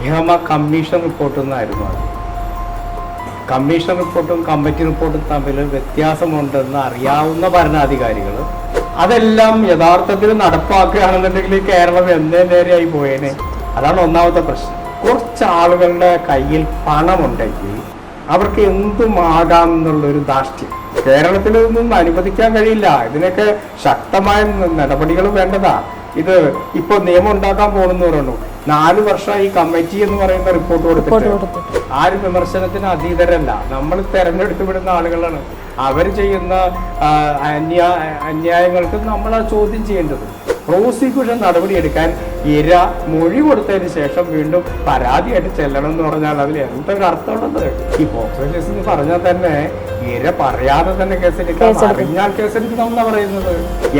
Hema commission report എന്നായിരുന്നു അത്. Commission റിപ്പോർട്ടും കമ്മിറ്റി റിപ്പോർട്ടും തമ്മിൽ വ്യത്യാസമുണ്ടെന്ന് അറിയാവുന്ന ഭരണാധികാരികൾ അതെല്ലാം യഥാർത്ഥത്തിൽ നടപ്പാക്കുകയാണെന്നുണ്ടെങ്കിൽ കേരളം എന്തേ നേരെയായി പോയേനെ. അതാണ് ഒന്നാമത്തെ പ്രശ്നം. കുറച്ച് ആളുകളുടെ കയ്യിൽ പണമുണ്ടെങ്കിൽ അവർക്ക് എന്തുമാകാം എന്നുള്ളൊരു ധാർഷ്ട്യം. കേരളത്തിൽ ഇതൊന്നും അനുവദിക്കാൻ കഴിയില്ല. ഇതിനൊക്കെ ശക്തമായ നടപടികൾ വേണ്ടതാ. ഇത് ഇപ്പൊ നിയമം ഉണ്ടാക്കാൻ പോകുന്നു പറഞ്ഞു നാല് വർഷം ഈ കമ്മിറ്റി എന്ന് പറയുന്ന റിപ്പോർട്ട് കൊടുത്തിട്ട്. ആരും വിമർശനത്തിന് അതീതരല്ല. നമ്മൾ തെരഞ്ഞെടുത്ത് വിടുന്ന ആളുകളാണ്. അവർ ചെയ്യുന്ന അന്യാ അന്യായങ്ങൾക്ക് നമ്മൾ ആ ചോദ്യം ചെയ്യേണ്ടത്. പ്രോസിക്യൂഷൻ നടപടിയെടുക്കാൻ ഇര മൊഴി കൊടുത്തതിന് ശേഷം വീണ്ടും പരാതിയായിട്ട് ചെല്ലണം എന്ന് പറഞ്ഞാൽ അതിൽ എന്തൊരു അർത്ഥമുള്ളത്? ഈ പോക്സോ കേസ് എന്ന് പറഞ്ഞാൽ തന്നെ ഇര പറയാതെ തന്നെ കേസെടുക്കാം. അറിഞ്ഞാൽ കേസെടുക്കണം എന്നാ പറയുന്നത്?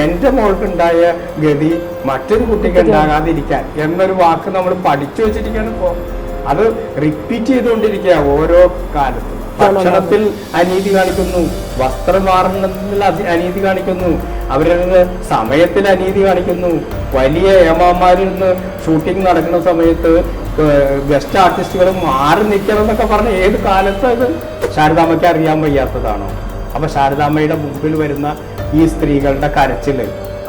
എന്റെ മോൾക്കുണ്ടായ ഗതി മറ്റൊരു കുട്ടിക്ക് ഉണ്ടാകാതിരിക്കാൻ എന്നൊരു വാക്ക് നമ്മൾ പഠിച്ചു വെച്ചിരിക്കുകയാണ് ഇപ്പോ അത് റിപ്പീറ്റ് ചെയ്തുകൊണ്ടിരിക്കുക ഓരോ കാലത്തും. ഭക്ഷണത്തിൽ അനീതി കാണിക്കുന്നു. വസ്ത്രം മാറുന്നതിൽ അനീതി കാണിക്കുന്നു. അവരുടെ സമയത്തിൽ അനീതി കാണിക്കുന്നു. വലിയ ഏമാമാരിൽ നിന്ന് ഷൂട്ടിംഗ് നടക്കുന്ന സമയത്ത് ഗസ്റ്റ് ആർട്ടിസ്റ്റുകൾ മാറി നിൽക്കണം എന്നൊക്കെ പറഞ്ഞ ഏത് കാലത്ത് അത് ശാരദാമ്മയ്ക്ക് അറിയാൻ വയ്യാത്തതാണോ? അപ്പൊ ശാരദാമ്മയുടെ മുമ്പിൽ വരുന്ന ഈ സ്ത്രീകളുടെ കരച്ചിൽ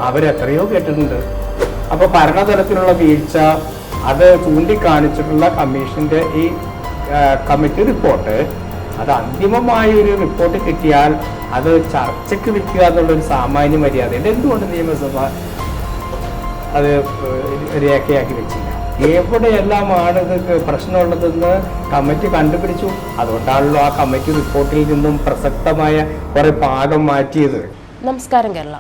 അവരെത്രയോ കേട്ടിട്ടുണ്ട്. അപ്പൊ ഭരണതലത്തിലുള്ള വീഴ്ച അത് ചൂണ്ടിക്കാണിച്ചിട്ടുള്ള കമ്മീഷന്റെ ഈ കമ്മിറ്റി റിപ്പോർട്ട് അത് അന്തിമമായ ഒരു റിപ്പോർട്ട് കിട്ടിയാൽ അത് ചർച്ചയ്ക്ക് വെക്കുക എന്നുള്ളൊരു സാമാന്യ മര്യാദയുണ്ട്. എന്തുകൊണ്ട് നിയമസഭ അത് രേഖയാക്കി വെച്ചില്ല? എവിടെയെല്ലാമാണ് ഇത് പ്രശ്നമുള്ളതെന്ന് കമ്മിറ്റി കണ്ടുപിടിച്ചു. അതുകൊണ്ടാണല്ലോ ആ കമ്മിറ്റി റിപ്പോർട്ടിൽ നിന്നും പ്രസക്തമായ കുറെ പാഠം മാറ്റിയത്. നമസ്കാരം കേരള.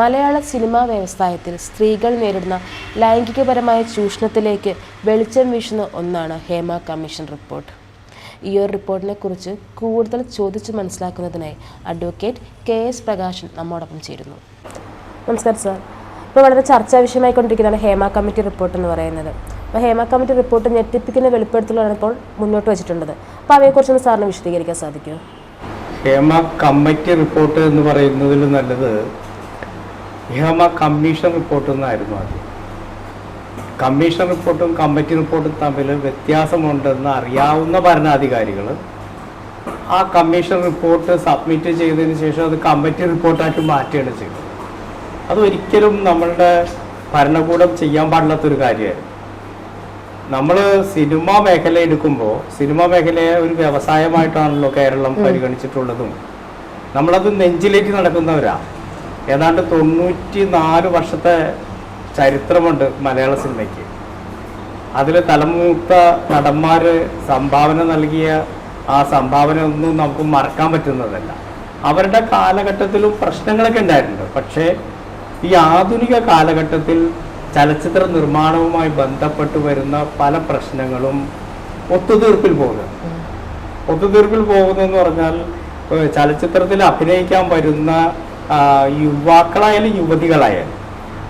മലയാള സിനിമാ വ്യവസായത്തിൽ സ്ത്രീകൾ നേരിടുന്ന ലൈംഗികപരമായ ചൂഷണത്തിലേക്ക് വെളിച്ചം വീശുന്ന ഒന്നാണ് ഹേമ കമ്മീഷൻ റിപ്പോർട്ട് ഈ ഒരു റിപ്പോർട്ടിനെ കുറിച്ച് കൂടുതൽ ചോദിച്ചു മനസ്സിലാക്കുന്നതിനായി അഡ്വക്കേറ്റ് കെ എസ് പ്രകാശൻ നമ്മോടൊപ്പം ചേരുന്നു. നമസ്കാരം സാർ. ഇപ്പോൾ വളരെ ചർച്ചാ വിഷയമായിക്കൊണ്ടിരിക്കുന്നതാണ് ഹേമ കമ്മിറ്റി റിപ്പോർട്ട് എന്ന് പറയുന്നത്. അപ്പോൾ ഹേമ കമ്മിറ്റി റിപ്പോർട്ട് ഞെട്ടിപ്പിക്കുന്ന വെളിപ്പെടുത്തലാണ് ഇപ്പോൾ മുന്നോട്ട് വെച്ചിട്ടുള്ളത്. അപ്പോൾ അവയെക്കുറിച്ചൊന്ന് സാറിന് വിശദീകരിക്കാൻ സാധിക്കുമോ? ഹേമ കമ്മിറ്റി റിപ്പോർട്ട് എന്ന് പറയുന്നതിൽ നല്ലത് ഹേമ കമ്മീഷൻ റിപ്പോർട്ട് എന്നായിരുന്നു ആദ്യം. കമ്മീഷൻ റിപ്പോർട്ടും കമ്മിറ്റി റിപ്പോർട്ടും തമ്മിൽ വ്യത്യാസമുണ്ടെന്ന് അറിയാവുന്ന ഭരണാധികാരികൾ ആ കമ്മീഷൻ റിപ്പോർട്ട് സബ്മിറ്റ് ചെയ്തതിന് ശേഷം അത് കമ്മിറ്റി റിപ്പോർട്ടാക്കി മാറ്റുകയാണ് ചെയ്തത്. അതൊരിക്കലും നമ്മളുടെ ഭരണകൂടം ചെയ്യാൻ പാടില്ലാത്തൊരു കാര്യമായിരുന്നു. നമ്മൾ സിനിമാ മേഖല എടുക്കുമ്പോൾ സിനിമാ മേഖലയെ ഒരു വ്യവസായമായിട്ടാണല്ലോ കേരളം പരിഗണിച്ചിട്ടുള്ളതും. നമ്മളത് നെഞ്ചിലേക്ക് നടക്കുന്നവരാ. ഏതാണ്ട് തൊണ്ണൂറ്റി നാല് വർഷത്തെ ചരിത്രമുണ്ട് മലയാള സിനിമയ്ക്ക്. അതിൽ തലമൂത്ത നടന്മാർ സംഭാവന നൽകിയ ആ സംഭാവന ഒന്നും നമുക്ക് മറക്കാൻ പറ്റുന്നതല്ല. അവരുടെ കാലഘട്ടത്തിലും പ്രശ്നങ്ങളൊക്കെ ഉണ്ടായിട്ടുണ്ട്. പക്ഷേ ഈ ആധുനിക കാലഘട്ടത്തിൽ ചലച്ചിത്ര നിർമ്മാണവുമായി ബന്ധപ്പെട്ട് വരുന്ന പല പ്രശ്നങ്ങളും ഒത്തുതീർപ്പിൽ പോകുക ഒത്തുതീർപ്പിൽ പോകുന്നതെന്ന് പറഞ്ഞാൽ ചലച്ചിത്രത്തിൽ അഭിനയിക്കാൻ വരുന്ന യുവാക്കളായാലും യുവതികളായാലും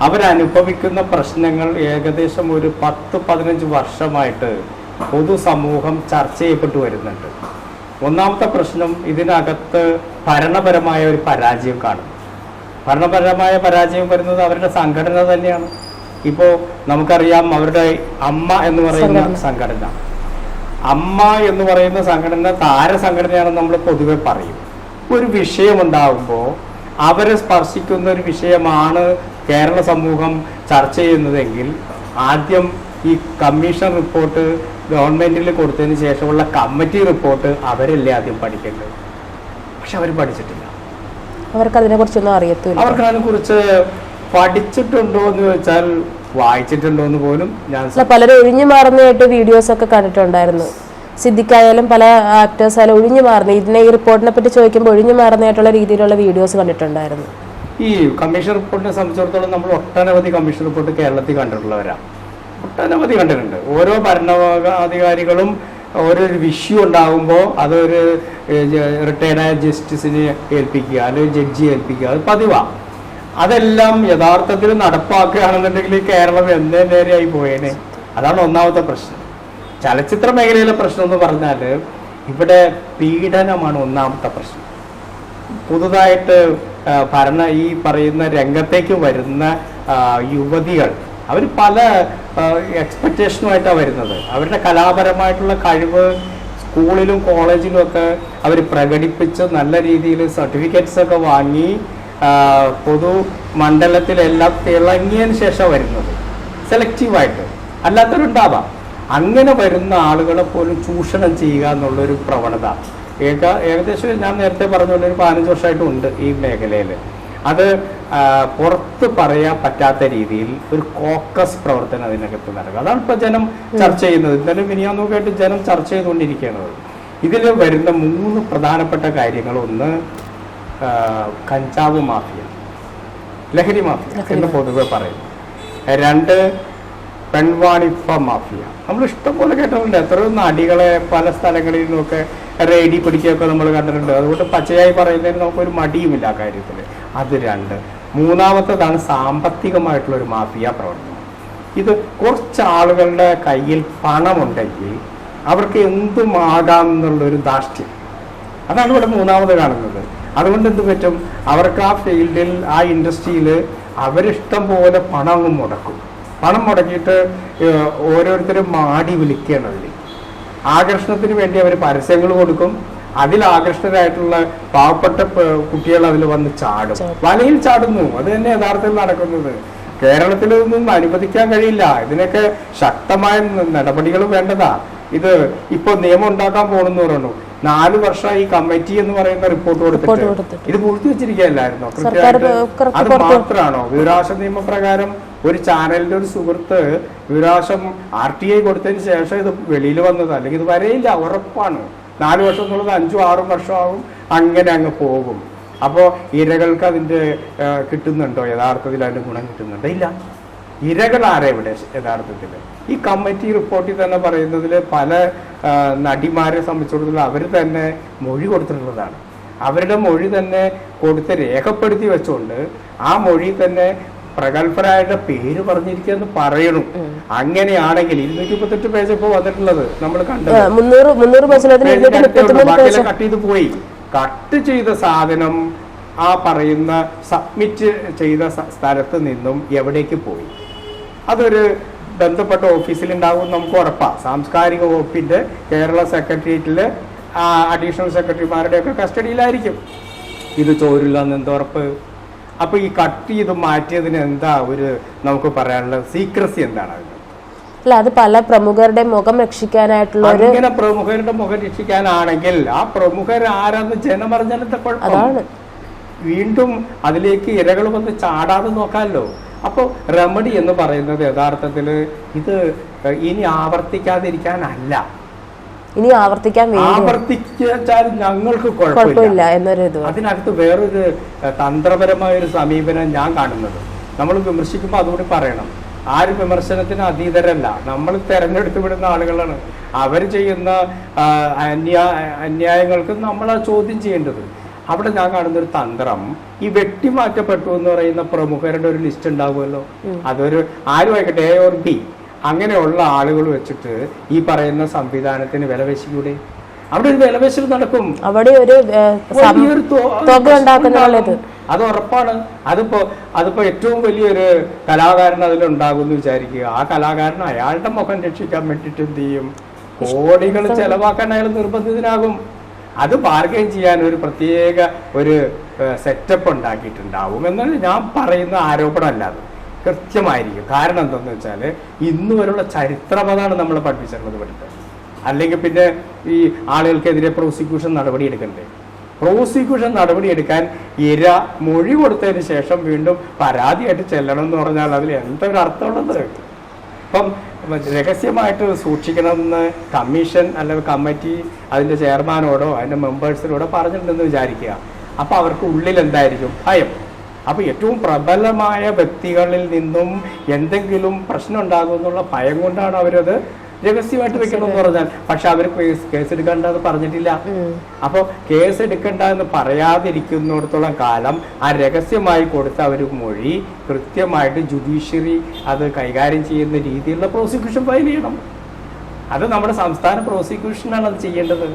അവരനുഭവിക്കുന്ന പ്രശ്നങ്ങൾ ഏകദേശം ഒരു പത്ത് പതിനഞ്ച് വർഷമായിട്ട് പൊതുസമൂഹം ചർച്ച ചെയ്യപ്പെട്ടു വരുന്നുണ്ട്. ഒന്നാമത്തെ പ്രശ്നം ഇതിനകത്ത് ഭരണപരമായ ഒരു പരാജയം കാണും ഭരണപരമായ പരാജയം വരുന്നത് അവരുടെ സംഘടന തന്നെയാണ്. ഇപ്പോൾ നമുക്കറിയാം അവരുടെ അമ്മ എന്ന് പറയുന്ന സംഘടന. അമ്മ എന്ന് പറയുന്ന സംഘടന താര സംഘടനയാണെന്ന് നമ്മൾ പൊതുവെ പറയും. ഒരു വിഷയമുണ്ടാകുമ്പോൾ അവരെ സ്പർശിക്കുന്ന ഒരു വിഷയമാണ് കേരള സമൂഹം ചർച്ച ചെയ്യുന്നതെങ്കിൽ ആദ്യം ഈ കമ്മീഷൻ റിപ്പോർട്ട് ഗവൺമെന്റിൽ കൊടുത്തതിന് ശേഷമുള്ള കമ്മിറ്റി റിപ്പോർട്ട് അവരല്ലേ ആദ്യം പഠിക്കേണ്ടത്? പക്ഷെ അവർ പഠിച്ചിട്ടില്ല. അവർക്ക് അതിനെക്കുറിച്ചൊന്നും അറിയത്തില്ല. അവർക്ക് അതിനെക്കുറിച്ച് പഠിച്ചിട്ടുണ്ടോ എന്ന് ചോദിച്ചാൽ വായിച്ചിട്ടുണ്ടോ എന്ന് പോലും ഞാൻ പലരും ഒഴിഞ്ഞു മാറുന്നതായിട്ട് വീഡിയോസ് ഒക്കെ കണ്ടിട്ടുണ്ടായിരുന്നു. സിദ്ദിഖായാലും പല ആക്ടേഴ്സ് ആയാലും ഒഴിഞ്ഞു മാറുന്നു ഇതിനെ ഈ റിപ്പോർട്ടിനെ പറ്റി ചോദിക്കുമ്പോൾ ഒഴിഞ്ഞു മാറുന്നതായിട്ടുള്ള രീതിയിലുള്ള വീഡിയോസ് കണ്ടിട്ടുണ്ടായിരുന്നു. ഈ കമ്മീഷൻ റിപ്പോർട്ടിനെ സംബന്ധിച്ചിടത്തോളം നമ്മൾ ഒട്ടനവധി കമ്മീഷൻ റിപ്പോർട്ട് കേരളത്തിൽ കണ്ടിട്ടുള്ളവരാണ് ഒട്ടനവധി കണ്ടിട്ടുണ്ട്. ഓരോ ഭരണാധികാരികളും ഓരോ വിഷ്യൂ ഉണ്ടാകുമ്പോൾ അതൊരു റിട്ടയർഡായ ജസ്റ്റിസിനെ ഏൽപ്പിക്കുക അല്ലെങ്കിൽ ജഡ്ജി ഏൽപ്പിക്കുക. അത് പതിവാണ് അതെല്ലാം യഥാർത്ഥത്തിൽ നടപ്പാക്കുകയാണെന്നുണ്ടെങ്കിൽ കേരളം എന്തേ നേരെയായി പോയേനെ. അതാണ് ഒന്നാമത്തെ പ്രശ്നം. ചലച്ചിത്ര മേഖലയിലെ പ്രശ്നം എന്ന് പറഞ്ഞാൽ ഇവിടെ പീഡനമാണ് ഒന്നാമത്തെ പ്രശ്നം. പുതുതായിട്ട് ഭരണ ഈ പറയുന്ന രംഗത്തേക്ക് വരുന്ന യുവതികൾ അവർ പല എക്സ്പെക്റ്റേഷനുമായിട്ടാണ് വരുന്നത്. അവരുടെ കലാപരമായിട്ടുള്ള കഴിവ് സ്കൂളിലും കോളേജിലും ഒക്കെ അവർ പ്രകടിപ്പിച്ച് നല്ല രീതിയിൽ സർട്ടിഫിക്കറ്റ്സ് ഒക്കെ വാങ്ങി പൊതു മണ്ഡലത്തിലെല്ലാം തിളങ്ങിയതിന് ശേഷം വരുന്നത്. സെലക്റ്റീവായിട്ട് അല്ലാത്തവരുണ്ടാവാം. അങ്ങനെ വരുന്ന ആളുകളെ പോലും ചൂഷണം ചെയ്യുക എന്നുള്ളൊരു പ്രവണത. ഏക ഏകദേശം ഞാൻ നേരത്തെ പറഞ്ഞ പോലെ ഒരു പതിനഞ്ച് വർഷമായിട്ടും ഉണ്ട് ഈ മേഖലയിൽ. അത് പുറത്ത് പറയാൻ പറ്റാത്ത രീതിയിൽ ഒരു കോക്കസ് പ്രവർത്തനം അതിനകത്ത് നടക്കുക അതാണ് ഇപ്പൊ ജനം ചർച്ച ചെയ്യുന്നത്. ഇന്നലെ മിനിയാന്നൊക്കെ ജനം ചർച്ച ചെയ്തുകൊണ്ടിരിക്കുന്നത് ഇതിൽ വരുന്ന മൂന്ന് പ്രധാനപ്പെട്ട കാര്യങ്ങൾ ഒന്ന് കഞ്ചാവ് മാഫിയ ലഹരി മാഫിയ എന്ന് പൊതുവെ പറയും. രണ്ട് പെൺവാണിപ്പ മാഫിയ. നമ്മൾ ഇഷ്ടംപോലെ കേട്ടിട്ടുണ്ട്. എത്രയോ നടികളെ പല സ്ഥലങ്ങളിൽ നിന്നൊക്കെ റെഡി പിടിക്കുകയൊക്കെ നമ്മൾ കണ്ടിട്ടുണ്ട്. അതുകൊണ്ട് പച്ചയായി പറയുന്നതിന് നമുക്കൊരു മടിയുമില്ല ആ കാര്യത്തിൽ അത് രണ്ട്. മൂന്നാമത്തതാണ് സാമ്പത്തികമായിട്ടുള്ള ഒരു മാഫിയ പ്രവർത്തനം. ഇത് കുറച്ച് ആളുകളുടെ കയ്യിൽ പണമുണ്ടെങ്കിൽ അവർക്ക് എന്തുമാകാം എന്നുള്ളൊരു ധാർഷ്ട്യം. അതാണ് ഇവിടെ മൂന്നാമത് കാണുന്നത്. അതുകൊണ്ട് എന്ത് പറ്റും? അവർക്ക് ആ ഫീൽഡിൽ ആ ഇൻഡസ്ട്രിയിൽ അവരിഷ്ടം പോലെ പണം മുടക്കും. പണം മുടക്കിയിട്ട് ഓരോരുത്തരും മാടി വിളിക്കുകയാണ് ആകർഷണത്തിന് വേണ്ടി അവർ പരസ്യങ്ങൾ കൊടുക്കും. അതിൽ ആകർഷകരായിട്ടുള്ള പാവപ്പെട്ട കുട്ടികൾ അതിൽ വന്ന് ചാടും. വലയിൽ ചാടുന്നു. അത് തന്നെ യഥാർത്ഥത്തിൽ നടക്കുന്നത്. കേരളത്തിൽ ഒന്നും അനുവദിക്കാൻ കഴിയില്ല. ഇതിനൊക്കെ ശക്തമായ നടപടികൾ വേണ്ടതാ. ഇത് ഇപ്പൊ നിയമം ഉണ്ടാക്കാൻ പോകണമെന്ന് പറയുന്നു. നാല് വർഷം ഈ കമ്മിറ്റി എന്ന് പറയുന്ന റിപ്പോർട്ട് കൊടുത്തിട്ട്. ഇത് പൂർത്തി വെച്ചിരിക്കുകയല്ലായിരുന്നോ? കൃത്യമായിട്ട് അത് മാത്രമാണോ? വിവരാശ നിയമപ്രകാരം ഒരു ചാനലിന്റെ ഒരു സുഹൃത്ത് വിവരാശം ആർ ടി ഐ കൊടുത്തതിന് ശേഷം ഇത് വെളിയിൽ വന്നത്. അല്ലെങ്കിൽ ഇത് വരെയില്ല ഉറപ്പാണ്. നാല് വർഷം എന്നുള്ളത് അഞ്ചും ആറും വർഷമാകും അങ്ങനെ അങ്ങ് പോകും. അപ്പോൾ ഇരകൾക്ക് അതിന്റെ കിട്ടുന്നുണ്ടോ? യഥാർത്ഥത്തിൽ അതിന്റെ ഗുണം കിട്ടുന്നുണ്ടോ? ഇല്ല. ഇരകൾ ആരാ ഇവിടെ യഥാർത്ഥത്തിൽ? ഈ കമ്മിറ്റി റിപ്പോർട്ടിൽ തന്നെ പറയുന്നതിൽ പല നടിമാരെ സംബന്ധിച്ചിടത്തോളം അവർ തന്നെ മൊഴി കൊടുത്തിട്ടുള്ളതാണ്. അവരുടെ മൊഴി തന്നെ കൊടുത്ത് രേഖപ്പെടുത്തി വെച്ചുകൊണ്ട് ആ മൊഴി തന്നെ പ്രഗത്ഭരായുടെ പേര് പറഞ്ഞിരിക്കുകയെന്ന് പറയണു. അങ്ങനെയാണെങ്കിൽ ഇരുന്നൂറ്റി മുപ്പത്തെട്ട് പേജ് ഇപ്പോൾ വന്നിട്ടുള്ളത് നമ്മൾ കണ്ടത്. കട്ടേ ചെയ്ത് പോയി. കട്ട് ചെയ്ത സാധനം ആ പറയുന്ന സബ്മിറ്റ് ചെയ്ത സ്ഥലത്ത് നിന്നും എവിടേക്ക് പോയി? അതൊരു ബന്ധപ്പെട്ട ഓഫീസിൽ ഉണ്ടാവും നമുക്ക് ഉറപ്പാണ് സാംസ്കാരിക വകുപ്പിന്റെ കേരള സെക്രട്ടേറിയറ്റിൽ അഡീഷണൽ സെക്രട്ടറിമാരുടെയൊക്കെ കസ്റ്റഡിയിലായിരിക്കും. ഇത് ചോരില്ല എന്ന് എന്താ ഉറപ്പ്? അപ്പോൾ ഈ കട്ട് ചെയ്ത് മാറ്റിയതിന് എന്താ ഒരു നമുക്ക് പറയാനുള്ള സീക്രസി എന്താണ് അതിന്? അല്ല അത് പല പ്രമുഖരുടെ മുഖം രക്ഷിക്കാനായിട്ടുള്ള ഒരു അങ്ങനെ പ്രമുഖരുടെ മുഖം രക്ഷിക്കാനാണെങ്കിൽ ആ പ്രമുഖർ ആരാന്ന് ജനം അറിഞ്ഞാലത്തെ അതാണ്. വീണ്ടും അതിലേക്ക് ഇരകൾ വന്ന് ചാടാതെ നോക്കാമല്ലോ അപ്പോൾ റെമഡി എന്ന് പറയുന്നത് യഥാർത്ഥത്തിൽ ഇത് ഇനി ആവർത്തിക്കാതിരിക്കാനല്ല. ഇനി ആവർത്തിക്കാൻ ആവർത്തിച്ചാൽ ഞങ്ങൾക്ക് കുഴപ്പമില്ല. എന്നൊരു ഇത് അതിനകത്ത് വേറൊരു തന്ത്രപരമായ ഒരു സമീപനം ഞാൻ കാണുന്നത്. നമ്മൾ വിമർശിക്കുമ്പോൾ അതുകൂടി പറയണം. ആരും വിമർശനത്തിന് അതീതരല്ല. നമ്മൾ തെരഞ്ഞെടുത്ത് വിടുന്ന ആളുകളാണ്. അവർ ചെയ്യുന്ന അന്യാ അന്യായങ്ങൾക്ക് നമ്മൾ ചോദ്യം ചെയ്യേണ്ടത്. അവിടെ ഞാൻ കാണുന്ന ഒരു തന്ത്രം ഈ വെട്ടിമാറ്റപ്പെട്ടു എന്ന് പറയുന്ന പ്രമുഖരുടെ ഒരു ലിസ്റ്റ് ഉണ്ടാവുമല്ലോ. അതൊരു ആരും ആയിക്കട്ടെ എ ഓർ ബി. അങ്ങനെയുള്ള ആളുകൾ വെച്ചിട്ട് ഈ പറയുന്ന സംവിധാനത്തിന് വിലപേശിക്കൂടെ അവിടെ ഒരു വിലപേശൽ നടക്കും. അവിടെ ഒരു അത് ഉറപ്പാണ്. അതിപ്പോ അതിപ്പോ ഏറ്റവും വലിയൊരു കലാകാരൻ അതിലുണ്ടാകും എന്ന് വിചാരിക്കുക. ആ കലാകാരൻ അയാളുടെ മുഖം രക്ഷിക്കാൻ വേണ്ടിയിട്ട് എന്ത് ചെയ്യും? കോടികൾ ചെലവാക്കാൻ അയാൾ നിർബന്ധിതനാകും. അത് ബാർഗെയിൻ ചെയ്യാൻ ഒരു പ്രത്യേക ഒരു സെറ്റപ്പ് ഉണ്ടാക്കിയിട്ടുണ്ടാവും എന്നാണ് ഞാൻ പറയുന്ന ആരോപണമല്ല അത് കൃത്യമായിരിക്കും. കാരണം എന്തെന്ന് വെച്ചാൽ ഇന്ന് വരെയുള്ള ചരിത്രം അതാണ് നമ്മൾ പഠിപ്പിച്ചിട്ടുള്ളത് പഠിത്തം. അല്ലെങ്കിൽ പിന്നെ ഈ ആളുകൾക്കെതിരെ പ്രോസിക്യൂഷൻ നടപടി എടുക്കണ്ടേ പ്രോസിക്യൂഷൻ നടപടി എടുക്കാൻ ഇര മൊഴി കൊടുത്തതിന് ശേഷം വീണ്ടും പരാതിയായിട്ട് ചെല്ലണം എന്ന് പറഞ്ഞാൽ അതിൽ എന്തൊരു അർത്ഥമുള്ളത്? ഇപ്പം രഹസ്യമായിട്ട് സൂക്ഷിക്കണമെന്ന് കമ്മീഷൻ അല്ലെങ്കിൽ കമ്മിറ്റി അതിന്റെ ചെയർമാനോടോ അതിന്റെ മെമ്പേഴ്സിനോടോ പറഞ്ഞിട്ടുണ്ടെന്ന് വിചാരിക്കുക. അപ്പോൾ അവർക്ക് ഉള്ളിൽ എന്തായിരിക്കും? ഭയം. അപ്പോൾ ഏറ്റവും പ്രബലമായ വ്യക്തികളിൽ നിന്നും എന്തെങ്കിലും പ്രശ്നം ഉണ്ടാകുമെന്നുള്ള ഭയം കൊണ്ടാണ് അവരത് രഹസ്യമായിട്ട് വെക്കണമെന്ന് പറഞ്ഞാൽ പക്ഷെ അവർ കേസ് എടുക്കണ്ട എന്ന് പറഞ്ഞിട്ടില്ല. അപ്പോൾ കേസ് എടുക്കണ്ട എന്ന് പറയാതിരിക്കുന്നിടത്തോളം കാലം ആ രഹസ്യമായി കൊടുത്ത അവർ മൊഴി കൃത്യമായിട്ട് ജുഡീഷ്യറി അത് കൈകാര്യം ചെയ്യുന്ന രീതിയിലുള്ള പ്രോസിക്യൂഷൻ ഫയൽ ചെയ്യണം. അത് നമ്മുടെ സംസ്ഥാന പ്രോസിക്യൂഷനാണ് അത് ചെയ്യേണ്ടത്.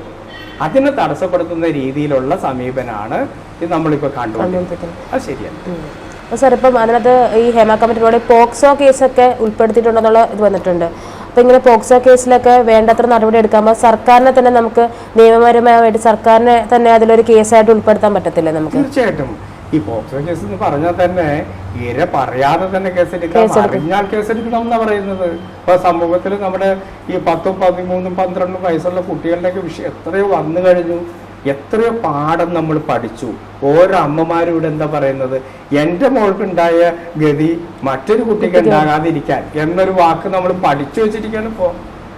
അതിനെ തടസ്സപ്പെടുത്തുന്ന രീതിയിലുള്ള സമീപനമാണ് ഇത് നമ്മളിപ്പോൾ കണ്ടുകൊണ്ടിരിക്കുന്നത്. കണ്ടുകൊണ്ടിരിക്കുന്നത്. അത് ശരിയാണ് സാർ ഇപ്പം അതിനകത്ത് ഈ ഹേമ കമ്മിറ്റിയുടെ പോക്സോ കേസൊക്കെ ഉൾപ്പെടുത്തിയിട്ടുണ്ടെന്നുള്ള ഇത് വന്നിട്ടുണ്ട്. അപ്പോൾ ഇങ്ങനെ പോക്സോ കേസിലൊക്കെ വേണ്ടത്ര നടപടി എടുക്കാമ്പോൾ സർക്കാരിനെ തന്നെ നമുക്ക് നിയമപരമായിട്ട് സർക്കാരിനെ തന്നെ അതിലൊരു കേസായിട്ട് ഉൾപ്പെടുത്താൻ പറ്റത്തില്ല നമുക്ക്? തീർച്ചയായിട്ടും. ഈ പോക്സോ കേസ് എന്ന് പറഞ്ഞാൽ തന്നെ ഇര പറയാതെ തന്നെ കേസെടുക്കാം. അറിഞ്ഞാൽ കേസെടുക്കണം എന്നാ പറയുന്നത്. ഇപ്പൊ സമൂഹത്തിൽ നമ്മുടെ ഈ പത്തും പതിമൂന്നും പന്ത്രണ്ടും വയസ്സുള്ള കുട്ടികളുടെ വിഷയം എത്രയോ വന്നു കഴിഞ്ഞു. എത്രയോ പാഠം നമ്മൾ പഠിച്ചു. ഓരോ അമ്മമാരും ഇവിടെ എന്താ പറയുന്നത്? എന്റെ മോൾക്കുണ്ടായ ഗതി മറ്റൊരു കുട്ടിക്ക് ഉണ്ടാകാതിരിക്കാൻ. എന്നൊരു വാക്ക് നമ്മൾ പഠിച്ചു വെച്ചിരിക്കുകയാണ് ഇപ്പോൾ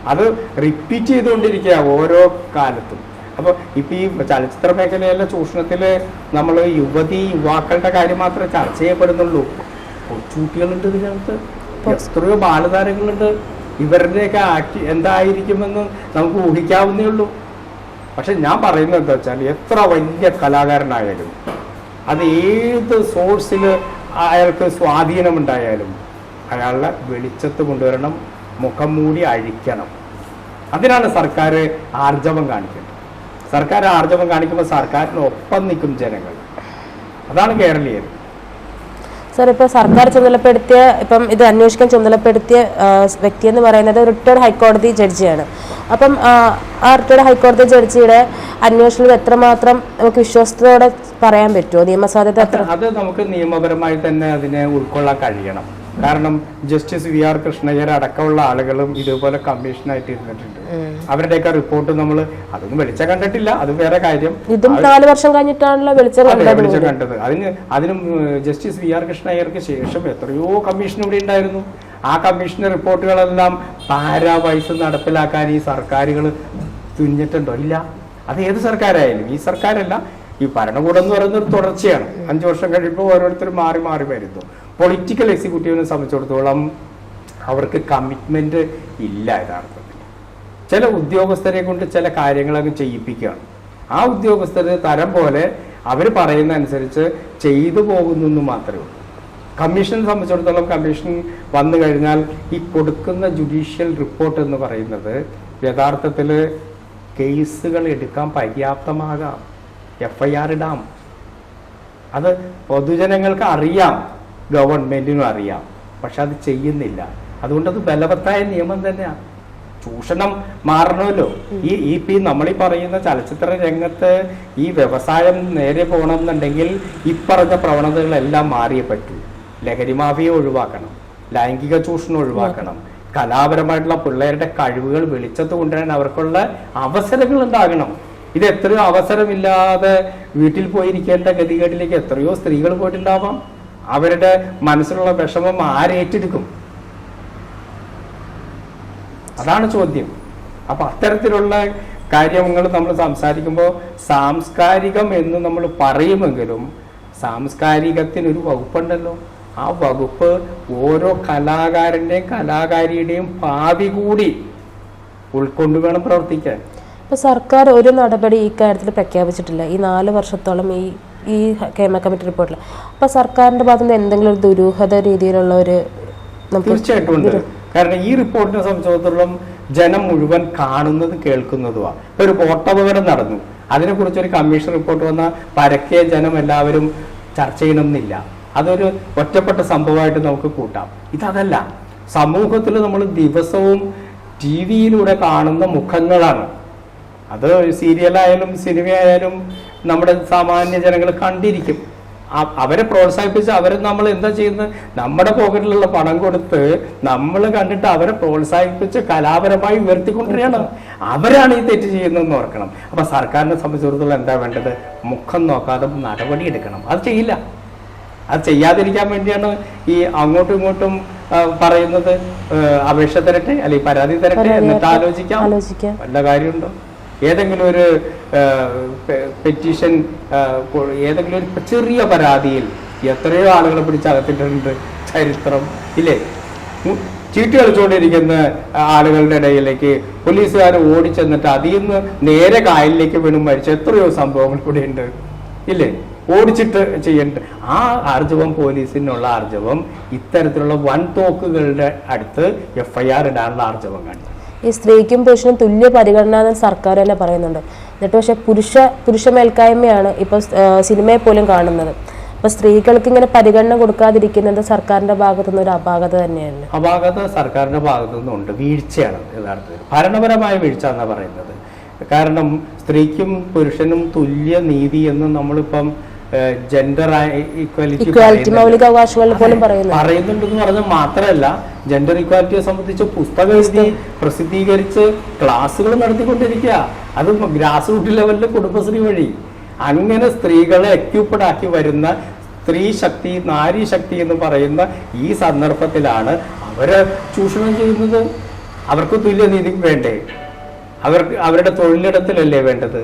അത് റിപ്പീറ്റ് ചെയ്തുകൊണ്ടിരിക്കുക ഓരോ കാലത്തും. അപ്പോൾ ഇപ്പൊ ഈ ചലച്ചിത്ര മേഖലയിലെ ചൂഷണത്തിൽ നമ്മൾ യുവതി യുവാക്കളുടെ കാര്യം മാത്രമേ ചർച്ച ചെയ്യപ്പെടുന്നുള്ളൂ. കൊച്ചുകുട്ടികളുണ്ട് ഇതിനകത്ത്. എത്രയോ ബാലതാരങ്ങളുണ്ട്. ഇവരുടെയൊക്കെ ആക്ടി എന്തായിരിക്കുമെന്ന് നമുക്ക് ഊഹിക്കാവുന്നേ ഉള്ളൂ. പക്ഷെ ഞാൻ പറയുന്നത് എന്താ വെച്ചാൽ എത്ര വലിയ കലാകാരനായാലും അത് ഏത് സോഴ്സിൽ അയാൾക്ക് സ്വാധീനമുണ്ടായാലും അയാളെ വെളിച്ചത്ത് കൊണ്ടുവരണം മുഖം മൂടി അഴിക്കണം. അതിനാണ് സർക്കാർ ആർജവം കാണിക്കുന്നത് സർക്കാർ ആർജവം കാണിക്കുമ്പോൾ സർക്കാരിന് ഒപ്പം നിൽക്കും ജനങ്ങൾ. അതാണ് കേരളീയർ. സാർ ഇപ്പോൾ സർക്കാർ ചുമതലപ്പെടുത്തിയ ഇപ്പം ഇത് അന്വേഷിക്കാൻ ചുമതലപ്പെടുത്തിയ വ്യക്തി എന്ന് പറയുന്നത് റിട്ടയർഡ് ഹൈക്കോടതി ജഡ്ജിയാണ് അപ്പം ആ, റിട്ടയർഡ് ഹൈക്കോടതി ജഡ്ജിയുടെ അന്വേഷണം എത്രമാത്രം നമുക്ക് വിശ്വാസത്തോടെ പറയാൻ പറ്റുമോ? നിയമസാധ്യത അത് നമുക്ക് നിയമപരമായി തന്നെ അതിനെ ഉൾക്കൊള്ളാൻ കഴിയണം. കാരണം ജസ്റ്റിസ് വി ആർ കൃഷ്ണയ്യർ അടക്കമുള്ള ആളുകളും ഇതുപോലെ കമ്മീഷനായിട്ട് ഇരുന്നിട്ടുണ്ട് അവരുടെയൊക്കെ റിപ്പോർട്ട് നമ്മൾ അതൊന്നും വെളിച്ചം കണ്ടിട്ടില്ല. അത് വേറെ കാര്യം. ഇതും നാല് വർഷം കഴിഞ്ഞിട്ടാണല്ലോ വെളിച്ചം കണ്ടത് വെളിച്ചം കണ്ടത്. അതിന് അതിനും ജസ്റ്റിസ് വി ആർ കൃഷ്ണയ്യർക്ക് ശേഷം എത്രയോ കമ്മീഷൻ ഇവിടെ ഉണ്ടായിരുന്നു. ആ കമ്മീഷന്റെ റിപ്പോർട്ടുകളെല്ലാം പാരാവൈസ് നടപ്പിലാക്കാൻ ഈ സർക്കാരുകൾ തുന്നിട്ടുണ്ടോ ഇല്ല. അത് ഏത് സർക്കാരായാലും. ഈ സർക്കാരല്ല. ഈ ഭരണകൂടം എന്ന് പറയുന്ന ഒരു തുടർച്ചയാണ്. അഞ്ചു വർഷം കഴിയുമ്പോൾ ഓരോരുത്തരും മാറി മാറി വരുന്നു. പൊളിറ്റിക്കൽ എക്സിക്യൂട്ടീവിനെ സംബന്ധിച്ചിടത്തോളം അവർക്ക് കമ്മിറ്റ്മെന്റ് ഇല്ല യഥാർത്ഥത്തിൽ. ചില ഉദ്യോഗസ്ഥരെ കൊണ്ട് ചില കാര്യങ്ങളൊക്കെ ചെയ്യിപ്പിക്കുകയാണ്. ആ ഉദ്യോഗസ്ഥർ തരം പോലെ അവർ പറയുന്ന അനുസരിച്ച് ചെയ്തു പോകുന്നു മാത്രമേ ഉള്ളൂ. കമ്മീഷനെ സംബന്ധിച്ചിടത്തോളം കമ്മീഷൻ വന്നു കഴിഞ്ഞാൽ ഈ കൊടുക്കുന്ന ജുഡീഷ്യൽ റിപ്പോർട്ട് എന്ന് പറയുന്നത് യഥാർത്ഥത്തിൽ കേസുകൾ എടുക്കാൻ പര്യാപ്തമാകാം. എഫ് ഐ ആർ ഇടാം. അത് പൊതുജനങ്ങൾക്ക് അറിയാം. ഗവൺമെന്റിനും അറിയാം. പക്ഷെ അത് ചെയ്യുന്നില്ല. അതുകൊണ്ട് അത് ബലവത്തായ നിയമം തന്നെയാണ് ചൂഷണം മാറണമല്ലോ. ഈ ഈ പി നമ്മളീ പറയുന്ന ചലച്ചിത്ര രംഗത്ത് ഈ വ്യവസായം നേരെ പോകണം എന്നുണ്ടെങ്കിൽ ഇപ്പറഞ്ഞ പ്രവണതകളെല്ലാം മാറിയേ പറ്റൂ. ലഹരി മാഫിയെ ഒഴിവാക്കണം. ലൈംഗിക ചൂഷണം ഒഴിവാക്കണം. കലാപരമായിട്ടുള്ള പിള്ളേരുടെ കഴിവുകൾ വെളിച്ചത്ത് കൊണ്ടുവരാൻ അവർക്കുള്ള അവസരങ്ങൾ ഉണ്ടാകണം. ഇത് എത്രയോ അവസരമില്ലാതെ വീട്ടിൽ പോയിരിക്കേണ്ട ഗതികേട്ടിലേക്ക് എത്രയോ സ്ത്രീകൾ പോയിട്ടുണ്ടാവാം. അവരുടെ മനസ്സിലുള്ള വിഷമം ആരേറ്റെടുക്കും അതാണ് ചോദ്യം. അപ്പൊ അത്തരത്തിലുള്ള കാര്യങ്ങൾ നമ്മൾ സംസാരിക്കുമ്പോൾ സാംസ്കാരികം എന്ന് നമ്മൾ പറയുമെങ്കിലും സാംസ്കാരികത്തിനൊരു വകുപ്പുണ്ടല്ലോ. ആ വകുപ്പ് ഓരോ കലാകാരന്റെയും കലാകാരിയുടെയും ഭാവി കൂടി ഉൾക്കൊണ്ട് വേണം പ്രവർത്തിക്കാൻ. ഇപ്പൊ സർക്കാർ ഒരു നടപടി ഈ കാര്യത്തിൽ പ്രഖ്യാപിച്ചിട്ടില്ല. ഈ നാല് വർഷത്തോളം ഈ ഈ കേമ കമ്മിറ്റി റിപ്പോർട്ടിൽ അപ്പൊ സർക്കാരിന്റെ ഭാഗത്ത് നിന്ന് എന്തെങ്കിലും ഒരു ദുരൂഹത രീതിയിലുള്ള ഒരു തീർച്ചയായിട്ടും ഉണ്ട്. കാരണം ഈ റിപ്പോർട്ടിനെ സംബന്ധിച്ചിടത്തോളം ജനം മുഴുവൻ കാണുന്നത് കേൾക്കുന്നതുമാണ് ഇപ്പൊ ഒരു ബോട്ടപകടം നടന്നു. അതിനെക്കുറിച്ച് ഒരു കമ്മീഷൻ റിപ്പോർട്ട് വന്ന പരക്കെ ജനം എല്ലാവരും ചർച്ച ചെയ്യണമെന്നില്ല. അതൊരു ഒറ്റപ്പെട്ട സംഭവമായിട്ട് നമുക്ക് കൂട്ടാം. ഇതല്ല സമൂഹത്തിൽ നമ്മൾ ദിവസവും ടി വിയിലൂടെ കാണുന്ന മുഖങ്ങളാണ്. അത് സീരിയലായാലും സിനിമയായാലും നമ്മുടെ സാമാന്യ ജനങ്ങൾ കണ്ടിരിക്കും. അവരെ പ്രോത്സാഹിപ്പിച്ച് അവരെ നമ്മൾ എന്താ ചെയ്യുന്നത്? നമ്മുടെ പോക്കറ്റിലുള്ള പണം കൊടുത്ത് നമ്മൾ കണ്ടിട്ട് അവരെ പ്രോത്സാഹിപ്പിച്ച് കലാപരമായി ഉയർത്തിക്കൊണ്ടിരിക്കുകയാണ്. അവരാണ് ഈ തെറ്റ് ചെയ്യുന്നതെന്ന് ഓർക്കണം. അപ്പൊ സർക്കാരിനെ സംബന്ധിച്ചിടത്തോളം എന്താ വേണ്ടത്? മുഖം നോക്കാതെ നടപടി എടുക്കണം. അത് ചെയ്യില്ല. അത് ചെയ്യാതിരിക്കാൻ വേണ്ടിയാണ് ഈ അങ്ങോട്ടും ഇങ്ങോട്ടും പറയുന്നത്. അപേക്ഷ തരട്ടെ അല്ലെങ്കിൽ പരാതി തരട്ടെ എന്നിട്ട് ആലോചിക്കാം. ആലോചിക്കാം. വല്ല കാര്യമുണ്ടോ? ഏതെങ്കിലും ഒരു പെറ്റീഷൻ ഏതെങ്കിലും ഒരു ചെറിയ പരാതിയിൽ എത്രയോ ആളുകളെ പിടിച്ച് അകത്തിട്ടുണ്ട് ചരിത്രം. ഇല്ലേ? ചീട്ട് കളിച്ചുകൊണ്ടിരിക്കുന്ന ആളുകളുടെ ഇടയിലേക്ക് പോലീസുകാർ ഓടിച്ചെന്നിട്ട് അതിൽ നിന്ന് നേരെ കായലിലേക്ക് വീണ് മരിച്ച എത്രയോ സംഭവങ്ങൾ ഇവിടെ ഉണ്ട് ഇല്ലേ? ഓടിച്ചിട്ട് ചെയ്യേണ്ട ആ ആർജവം പോലീസിനുള്ള ആർജവം ഇത്തരത്തിലുള്ള വൻ തോക്കുകളുടെ അടുത്ത് എഫ് ഐ ആർ ഇടാനുള്ള ആർജവം കാണിക്കും ഈ സ്ത്രീക്കും പുരുഷനും തുല്യ പരിഗണന എന്ന് സർക്കാർ തന്നെ പറയുന്നുണ്ട്. എന്നിട്ട് പക്ഷെ പുരുഷ പുരുഷ മേൽക്കായ്മയാണ് ഇപ്പോൾ സിനിമയെ പോലും കാണുന്നത്. അപ്പൊ സ്ത്രീകൾക്ക് ഇങ്ങനെ പരിഗണന കൊടുക്കാതിരിക്കുന്നത് സർക്കാരിന്റെ ഭാഗത്തുനിന്ന് ഒരു അപാകത തന്നെയാണ് അപാകത സർക്കാരിന്റെ ഭാഗത്തു നിന്നുണ്ട്. വീഴ്ചയാണ് ഭരണപരമായ വീഴ്ച എന്നാ പറയുന്നത്. കാരണം സ്ത്രീക്കും പുരുഷനും തുല്യ നീതി എന്ന് നമ്മളിപ്പം ജെൻഡർ ഇക്വാലിറ്റി ഇക്വാലിറ്റി മൗലിക അവകാശങ്ങളിൽ പോലും പറയുന്നു പറയുന്നുണ്ടെന്ന് പറഞ്ഞാൽ മാത്രമല്ല ജെൻഡർ ഇക്വാലിറ്റിയെ സംബന്ധിച്ച് പുസ്തകം എഴുതി പ്രസിദ്ധീകരിച്ച് ക്ലാസ്സുകൾ നടത്തിക്കൊണ്ടിരിക്കുക. അത് ഗ്രാസ് റൂട്ട് ലെവലിൽ കുടുംബശ്രീ വഴി. അങ്ങനെ സ്ത്രീകളെ എക്യൂപ്പഡ് ആക്കി വരുന്ന സ്ത്രീ ശക്തി നാരി ശക്തി എന്ന് പറയുന്ന ഈ സന്ദർഭത്തിലാണ് അവരെ ചൂഷണം ചെയ്യുന്നത്. അവർക്ക് തുല്യനീതി വേണ്ടേ? അവർക്ക് അവരുടെ തൊഴിലിടത്തിലല്ലേ വേണ്ടത്?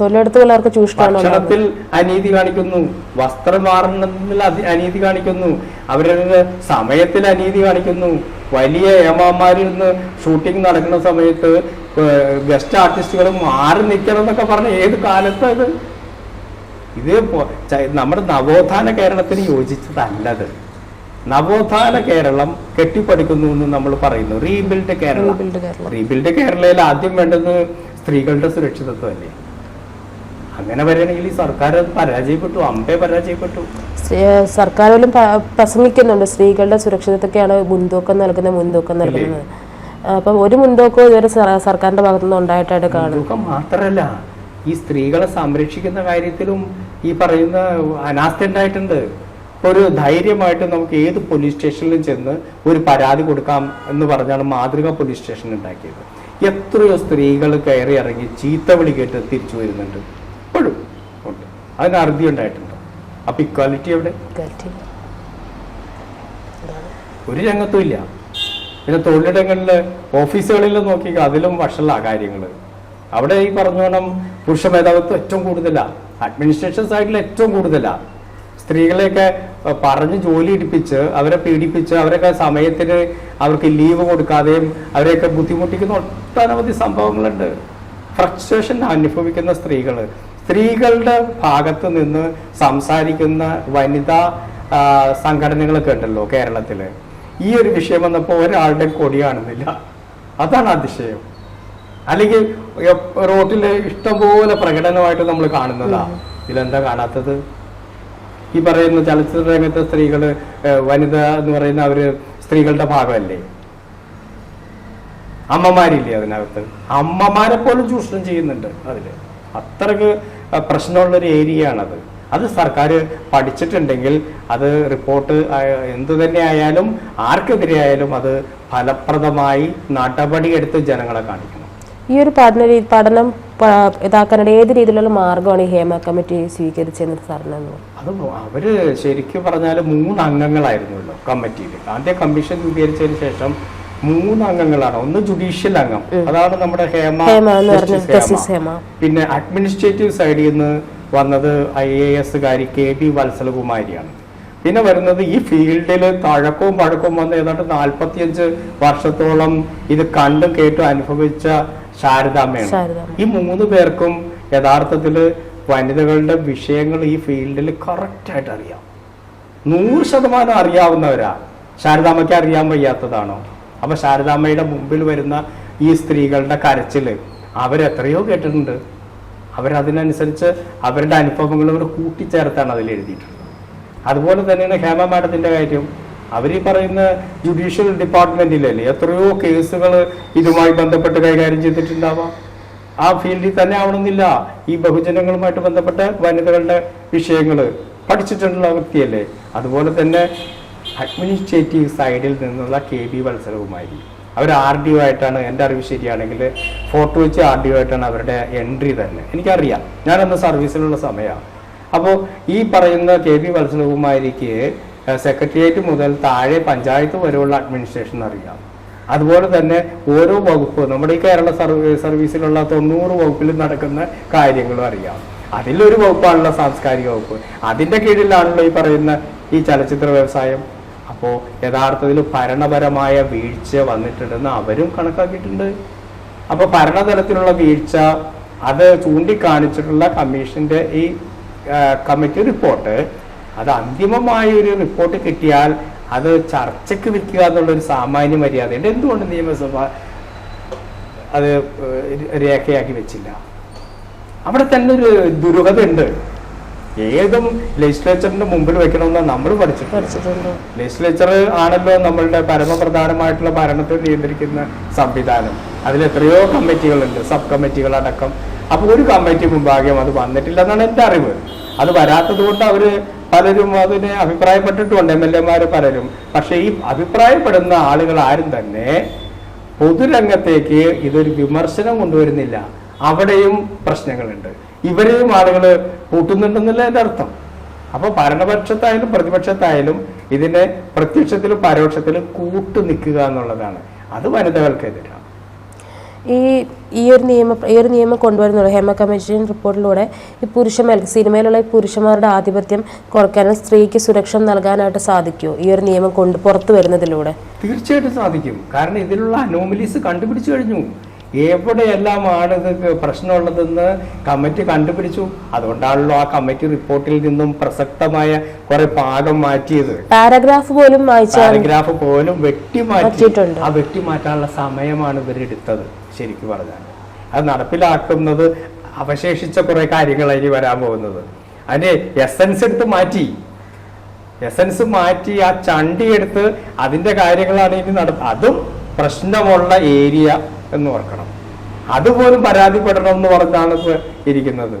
തൊഴിലെടുത്തുള്ളവർക്ക് ചൂഷണമാണ് ഭക്ഷണത്തിൽ അനീതി കാണിക്കുന്നു വസ്ത്രം മാറുന്നതിൽ അനീതി കാണിക്കുന്നു അവരുടെ സമയത്തിൽ അനീതി കാണിക്കുന്നു. വലിയ ഏമാമാരിരുന്ന് ഷൂട്ടിംഗ് നടക്കുന്ന സമയത്ത് ഗസ്റ്റ് ആർട്ടിസ്റ്റുകൾ മാറി നിൽക്കണം എന്നൊക്കെ പറഞ്ഞ ഏത് കാലത്ത് അത്? ഇത് നമ്മുടെ നവോത്ഥാന കേരളത്തിന് യോജിച്ചതല്ലത്. നവോത്ഥാന കേരളം കെട്ടിപ്പടുക്കുന്നു എന്ന് നമ്മൾ പറയുന്നു. റീബിൽഡ് കേരളം. റീബിൽഡ് കേരളയിൽ ആദ്യം വേണ്ടത് സ്ത്രീകളുടെ സുരക്ഷിതത്വമല്ലേ? അങ്ങനെ ഈ സർക്കാർ അത് പരാജയപ്പെട്ടു അമ്പേ പരാജയപ്പെട്ടു. സ്ത്രീ- സർക്കാർ പോലും പ- പ്രസംഗിക്കുന്നുണ്ട് സ്ത്രീകളുടെ സുരക്ഷിതത്വക്കെയാണ് മുൻതൂക്കം നൽകുന്നത് മുൻതൂക്കം നൽകുന്നത്. അപ്പം ഒരു മുൻതൂക്കവും ഇതുവരെ സർക്കാരിന്റെ ഭാഗത്തുനിന്ന് ഉണ്ടായിട്ടായിട്ട് കാണുന്നു മാത്രമല്ല ഈ സ്ത്രീകളെ സംരക്ഷിക്കുന്ന കാര്യത്തിലും ഈ പറയുന്ന അനാസ്ഥ ഉണ്ടായിട്ടുണ്ട്. ഒരു ധൈര്യമായിട്ട് നമുക്ക് ഏത് പോലീസ് സ്റ്റേഷനിലും ചെന്ന് ഒരു പരാതി കൊടുക്കാം എന്ന് പറഞ്ഞാണ് മാതൃക പോലീസ് സ്റ്റേഷൻ ഉണ്ടാക്കിയത്. എത്രയോ സ്ത്രീകൾ കയറി ഇറങ്ങി ചീത്ത വിളി കേട്ട് തിരിച്ചു വരുന്നുണ്ട്. അതിന് അറുതി ഉണ്ടായിട്ടുണ്ട്. അപ്പൊ ഇക്വാലിറ്റി എവിടെ. ഒരു രംഗത്തും ഇല്ല. പിന്നെ തൊഴിലിടങ്ങളിൽ ഓഫീസുകളിൽ നോക്കി അതിലും വഷള കാര്യങ്ങൾ അവിടെ ഈ പറഞ്ഞോണം പുരുഷ മേധാവിത്വം ഏറ്റവും കൂടുതലാണ് അഡ്മിനിസ്ട്രേഷൻ സൈഡിൽ ഏറ്റവും കൂടുതലാണ് സ്ത്രീകളെയൊക്കെ പറഞ്ഞ് ജോലി ഇടിപ്പിച്ച് അവരെ പീഡിപ്പിച്ച് അവരൊക്കെ സമയത്തിന് അവർക്ക് ലീവ് കൊടുക്കാതെയും അവരെയൊക്കെ ബുദ്ധിമുട്ടിക്കുന്ന ഒട്ടനവധി സംഭവങ്ങളുണ്ട്. ഫ്രസ്ട്രേഷൻ അനുഭവിക്കുന്ന സ്ത്രീകൾ സ്ത്രീകളുടെ ഭാഗത്ത് നിന്ന് സംസാരിക്കുന്ന വനിതാ സംഘടനകളൊക്കെ ഉണ്ടല്ലോ കേരളത്തിൽ ഈ ഒരു വിഷയം വന്നപ്പോൾ ഒരാളുടെ കൊടി കാണുന്നില്ല. അതാണ് അതിശയം. അല്ലെങ്കിൽ റോട്ടിൽ റോട്ടിൽ ഇഷ്ടംപോലെ പ്രകടനമായിട്ട് നമ്മൾ കാണുന്നതാ. ഇതിലെന്താ കാണാത്തത്? ഈ പറയുന്ന ചലച്ചിത്ര രംഗത്തെ സ്ത്രീകൾ വനിത എന്ന് പറയുന്ന അവർ സ്ത്രീകളുടെ ഭാഗമല്ലേ? അമ്മമാരില്ലേ അതിനകത്ത്? അമ്മമാരെ പോലും ചൂഷണം ചെയ്യുന്നുണ്ട് അതിൽ. അത്രയ്ക്ക് അഹ് ഏരിയയാണത്. ഒരു ഏരിയ ആണത് അത് സർക്കാർ പഠിച്ചിട്ടുണ്ടെങ്കിൽ അത് റിപ്പോർട്ട് എന്തു തന്നെ ആയാലും ആർക്കെതിരെ ആയാലും അത് ഫലപ്രദമായി നടപടിയെടുത്ത് ജനങ്ങളെ കാണിക്കണം. ഈ ഒരു പഠന പഠനം ഇതാക്കാനായിട്ട് ഏത് രീതിയിലുള്ള മാർഗമാണ് ഈ ഹേമ കമ്മിറ്റി സ്വീകരിച്ചതെന്ന് സാറിന് അത് അവർ ശരിക്കും പറഞ്ഞാൽ മൂന്ന് അംഗങ്ങളായിരുന്നല്ലോ കമ്മിറ്റിയിൽ ആദ്യ കമ്മീഷൻ രൂപീകരിച്ചതിന് ശേഷം മൂന്ന് അംഗങ്ങളാണ് ഒന്ന് ജുഡീഷ്യൽ അംഗം. അതാണ് നമ്മുടെ ഹേമ ഹേമ ജസ്റ്റിസ് പിന്നെ അഡ്മിനിസ്ട്രേറ്റീവ് സൈഡിൽ നിന്ന് വന്നത് ഐ എ എസ് കാരി കെ ബി വത്സലകുമാരിയാണ്. പിന്നെ വരുന്നത് ഈ ഫീൽഡിൽ തഴക്കവും പഴക്കവും വന്ന് ഏതാണ്ട് നാൽപ്പത്തിയഞ്ച് വർഷത്തോളം ഇത് കണ്ടും കേട്ടും അനുഭവിച്ച ശാരദാമ്മയാണ്. ഈ മൂന്ന് പേർക്കും യഥാർത്ഥത്തിൽ വനിതകളുടെ വിഷയങ്ങൾ ഈ ഫീൽഡിൽ കറക്റ്റായിട്ട് അറിയാം. നൂറ് ശതമാനം അറിയാവുന്നവരാ. ശാരദാമ്മയ്ക്ക് അറിയാൻ വയ്യാത്തതാണോ? അപ്പൊ ശാരദാമ്മയുടെ മുമ്പിൽ വരുന്ന ഈ സ്ത്രീകളുടെ കരച്ചിൽ അവരെത്രയോ കേട്ടിട്ടുണ്ട്. അവരതിനനുസരിച്ച് അവരുടെ അനുഭവങ്ങൾ അവർ കൂട്ടിച്ചേർത്താണ് അതിൽ എഴുതിയിട്ടുള്ളത്. അതുപോലെ തന്നെയാണ് ഹേമ മാഡത്തിന്റെ കാര്യം. അവർ ഈ പറയുന്ന ജുഡീഷ്യൽ ഡിപ്പാർട്ട്മെന്റിലല്ലേ എത്രയോ കേസുകൾ ഇതുമായി ബന്ധപ്പെട്ട് കൈകാര്യം ചെയ്തിട്ടുണ്ടാവാം ആ ഫീൽഡിൽ തന്നെ ആവണമെന്നില്ല. ഈ ബഹുജനങ്ങളുമായിട്ട് ബന്ധപ്പെട്ട വനിതകളുടെ വിഷയങ്ങൾ പഠിച്ചിട്ടുള്ള വ്യക്തിയല്ലേ. അതുപോലെ തന്നെ അഡ്മിനിസ്ട്രേറ്റീവ് സൈഡിൽ നിന്നുള്ള കെ ബി വത്സരകുമാരി അവർ ആർ ഡി ഒ ആയിട്ടാണ് എന്റെ അറിവ് ശരിയാണെങ്കിൽ ഫോട്ടോ വെച്ച് ആർ ഡി ഒ ആയിട്ടാണ് അവരുടെ എൻട്രി തന്നെ. എനിക്കറിയാം. ഞാനന്ന് സർവീസിലുള്ള സമയമാണ്. അപ്പോൾ ഈ പറയുന്ന കെ ബി വത്സലകുമാരിക്ക് സെക്രട്ടേറിയറ്റ് മുതൽ താഴെ പഞ്ചായത്ത് വരെയുള്ള അഡ്മിനിസ്ട്രേഷൻ അറിയാം. അതുപോലെ തന്നെ ഓരോ വകുപ്പ് നമ്മുടെ ഈ കേരള സർവീസ് സർവീസിലുള്ള തൊണ്ണൂറ് വകുപ്പിൽ നടക്കുന്ന കാര്യങ്ങളും അറിയാം. അതിലൊരു വകുപ്പാണല്ലോ സാംസ്കാരിക വകുപ്പ്. അതിന്റെ കീഴിലാണല്ലോ ഈ പറയുന്ന ഈ ചലച്ചിത്ര വ്യവസായം. അപ്പോൾ യഥാർത്ഥത്തിൽ ഭരണപരമായ വീഴ്ച വന്നിട്ടുണ്ടെന്ന് അവരും കണക്കാക്കിയിട്ടുണ്ട്. അപ്പോൾ ഭരണതലത്തിലുള്ള വീഴ്ച അത് ചൂണ്ടിക്കാണിച്ചിട്ടുള്ള കമ്മീഷന്റെ ഈ കമ്മിറ്റി റിപ്പോർട്ട് അത് അന്തിമമായ ഒരു റിപ്പോർട്ട് കിട്ടിയാൽ അത് ചർച്ചയ്ക്ക് വെക്കുക എന്നുള്ളൊരു സാമാന്യ മര്യാദയുണ്ട്. എന്തുകൊണ്ട് നിയമസഭ അത് രേഖയാക്കി വെച്ചില്ല? അവിടെ തന്നെ ഒരു ദുരൂഹത ഉണ്ട് ഏതും ലെജിസ്ലേച്ചറിന്റെ മുമ്പിൽ വെക്കണമെന്നാണ് നമ്മൾ പഠിച്ചിട്ടുണ്ട്. ലെജിസ്ലേച്ചർ ആണല്ലോ നമ്മളുടെ പരമപ്രധാനമായിട്ടുള്ള ഭരണത്തെ നിയന്ത്രിക്കുന്ന സംവിധാനം. അതിൽ എത്രയോ കമ്മിറ്റികളുണ്ട് സബ് കമ്മിറ്റികൾ അടക്കം അപ്പൊ ഒരു കമ്മിറ്റി മുമ്പാകെയും അത് വന്നിട്ടില്ല എന്നാണ് എന്റെ അറിവ്. അത് വരാത്തത് കൊണ്ട് അവർ പലരും അതിനെ അഭിപ്രായപ്പെട്ടിട്ടുണ്ട് എം എൽ എമാര് പലരും. പക്ഷേ ഈ അഭിപ്രായപ്പെടുന്ന ആളുകൾ ആരും തന്നെ പൊതുരംഗത്തേക്ക് ഇതൊരു വിമർശനം കൊണ്ടുവരുന്നില്ല. അവിടെയും പ്രശ്നങ്ങളുണ്ട്. ഇവരെയും ആളുകൾ കൂട്ടുന്നുണ്ടെന്നല്ല എന്റെ അർത്ഥം. അപ്പോൾ ഭരണപക്ഷത്തായാലും പ്രതിപക്ഷത്തായാലും ഇതിനെ പ്രത്യക്ഷത്തിലും പരോക്ഷത്തിലും കൂട്ടു നിൽക്കുക എന്നുള്ളതാണ്. അത് വനിതകൾക്കെതിരാണ്. ഈ ഈ ഒരു നിയമം ഈ ഒരു നിയമം കൊണ്ടുവരുന്നുള്ളൂ. ഹേമ കമ്മീഷൻ റിപ്പോർട്ടിലൂടെ ഈ പുരുഷന്മാർക്ക് സിനിമയിലുള്ള ഈ പുരുഷന്മാരുടെ ആധിപത്യം കുറയ്ക്കാനും സ്ത്രീക്ക് സുരക്ഷ നൽകാനായിട്ട് സാധിക്കുമോ ഈ ഒരു നിയമം കൊണ്ട് പുറത്തു വരുന്നതിലൂടെ. തീർച്ചയായിട്ടും സാധിക്കും. കാരണം ഇതിലുള്ള അനോമലീസ് കണ്ടുപിടിച്ചു കഴിഞ്ഞു. എവിടെയെല്ലാമാണ് ഇത് പ്രശ്നമുള്ളതെന്ന് കമ്മിറ്റി കണ്ടുപിടിച്ചു. അതുകൊണ്ടാണല്ലോ ആ കമ്മിറ്റി റിപ്പോർട്ടിൽ നിന്നും പ്രസക്തമായ കുറെ ഭാഗം മാറ്റിയത്. പാരഗ്രാഫ് പോലും പാരഗ്രാഫ് പോലും വെട്ടിമാറ്റി മാറ്റിയിട്ടുണ്ട്. ആ വെട്ടിമാറ്റാനുള്ള സമയമാണ് ഇവരെടുത്തത് ശരിക്കും പറഞ്ഞാൽ. അത് നടപ്പിലാക്കുന്നത് അവശേഷിച്ച കുറെ കാര്യങ്ങളായി വരാൻ പോകുന്നത്. അതിന്റെ എസൻസ് എടുത്ത് മാറ്റി. എസൻസ് മാറ്റി ആ ചണ്ടി എടുത്ത് അതിന്റെ കാര്യങ്ങളാണ് ഇനി നട അതും പ്രശ്നമുള്ള ഏരിയ. എന്ന് ഓർക്കണം. അതുപോലും പരാതിപ്പെടണം എന്ന് പറഞ്ഞാണ് ഇരിക്കുന്നത്.